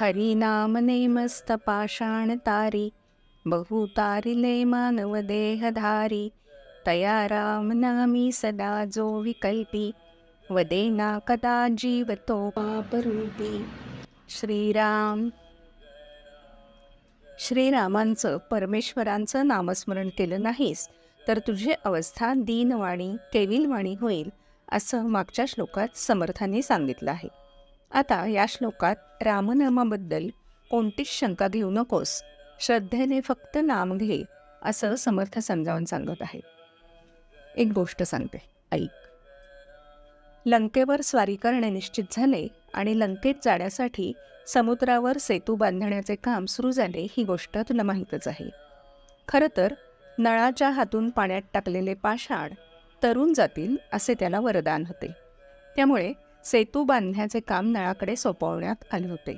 हरिनाम नेमस्त पाषाण तारी बहु मानव देहधारी तया राम नामी सदा जो विकल्पी वदेना कदा जीवतो पापरूपी श्रीराम श्रीरामांचं परमेश्वरांचं नामस्मरण केलं नाहीस तर तुझी अवस्था दीनवाणी केविलवाणी होईल असं मागच्या श्लोकात समर्थांनी सांगितलं आहे. आता या श्लोकात रामनामाबद्दल कोणतीच शंका घेऊ नकोस. श्रद्धेने फक्त नाम घे असं समर्थ समजावून सांगत आहे. एक गोष्ट सांगते ऐक. लंकेवर स्वारी करणे निश्चित झाले आणि लंकेत जाण्यासाठी समुद्रावर सेतू बांधण्याचे काम सुरू झाले ही गोष्ट तुला माहीतच आहे. खरं तर नळाच्या हातून पाण्यात टाकलेले पाषाण तरुण जातील असे त्याला वरदान होते. त्यामुळे सेतू बांधण्याचे काम नळाकडे सोपवण्यात आले होते.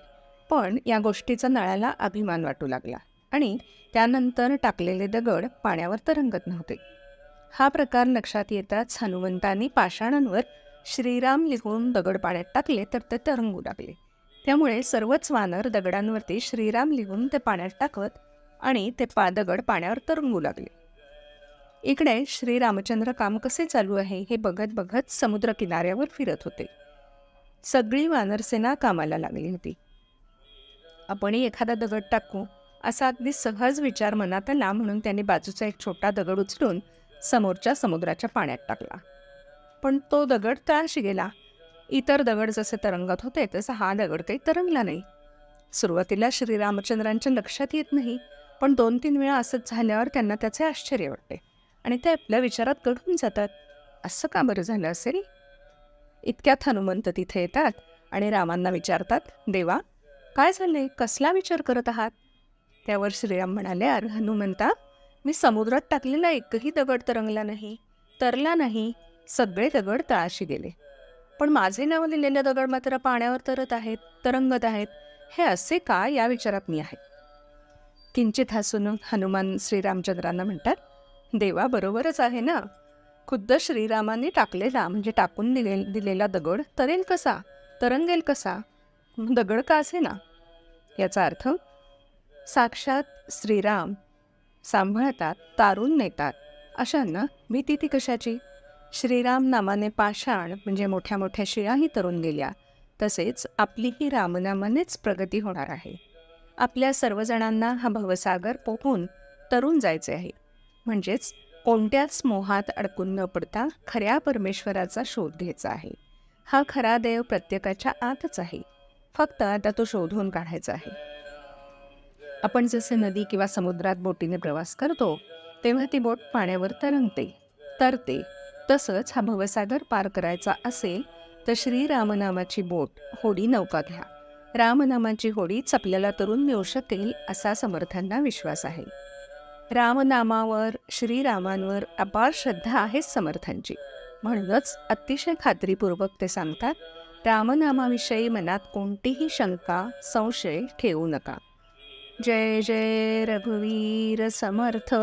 पण या गोष्टीचा नळाला अभिमान वाटू लागला आणि त्यानंतर टाकलेले दगड पाण्यावर तरंगत नव्हते. हा प्रकार लक्षात येताच हनुमंतांनी पाषाणांवर श्रीराम लिहून दगड पाण्यात टाकले तर ते तरंगू लागले. त्यामुळे सर्वच वानर दगडांवरती श्रीराम लिहून ते पाण्यात टाकत आणि ते पा दगड पाण्यावर तरंगू लागले. इकडे श्रीरामचंद्र काम कसे चालू आहे हे बघत बघत समुद्र किनाऱ्यावर फिरत होते. सगळी वानरसेना कामाला लागली होती. आपणही एखादा दगड टाकू असा अगदी सहज विचार मनात आला म्हणून त्यांनी बाजूचा एक छोटा दगड उचलून समोरच्या समुद्राच्या पाण्यात टाकला. पण तो दगड तळाशी गेला. इतर दगड जसे तरंगत होते तसा हा दगड काही तरंगला नाही. सुरुवातीला श्रीरामचंद्रांच्या लक्षात येत नाही पण दोन तीन वेळा असंच झाल्यावर त्यांना त्याचे आश्चर्य वाटते आणि ते आपल्या विचारात घडून जातात. असं का बरं झालं असेल? इतक्यात हनुमंत तिथे येतात आणि रामांना विचारतात देवा काय झाले कसला विचार करत आहात? त्यावर श्रीराम म्हणाले अरे हनुमंता मी समुद्रात टाकलेला एकही दगड तरंगला नाही तरला नाही सगळे दगड तळाशी गेले. पण माझे नाव लिहिलेले दगड मात्र पाण्यावर तरत आहेत तरंगत आहेत. हे असे का या विचारात मी आहे? किंचित हसून हनुमान श्रीरामचंद्रांना म्हणतात देवा बरोबरच आहे ना? खुद्द श्रीरामांनी टाकलेला म्हणजे टाकून दिले दिलेला दगड तरेल कसा? तरंगेल कसा? दगड का असे ना याचा अर्थ साक्षात श्रीराम सांभाळतात तारून नेतात. अशांना भीती ती कशाची? श्रीराम नामाने पाषाण म्हणजे मोठ्या मोठ्या शिळाही तरून गेल्या. तसेच आपलीही रामनामानेच प्रगती होणार आहे. आपल्या सर्वजणांना हा भवसागर पोहून तरून जायचे आहे. म्हणजेच कोणत्याच मोहात अडकून न पडता खऱ्या परमेश्वराचा शोध घ्यायचा आहे. हा खरा देव प्रत्येकाच्या आतच आहे. फक्त आता तो शोधून काढायचा आहे. आपण जसे नदी किंवा समुद्रात बोटीने प्रवास करतो तेव्हा ती बोट पाण्यावर तरंगते. तरते. तसंच हा भवसागर पार करायचा असेल तर श्रीरामनामाची बोट होडी नौका घ्या. रामनामाची होडीच आपल्याला तरुण मिळू शकेल असा समर्थांना विश्वास आहे. रामनामावर श्रीरामांवर अपार श्रद्धा आहे समर्थांची. म्हणूनच अतिशय खात्रीपूर्वक ते सांगतात रामनामाविषयी मनात कोणतीही शंका संशय ठेवू नका. जय जय रघुवीर समर्थ.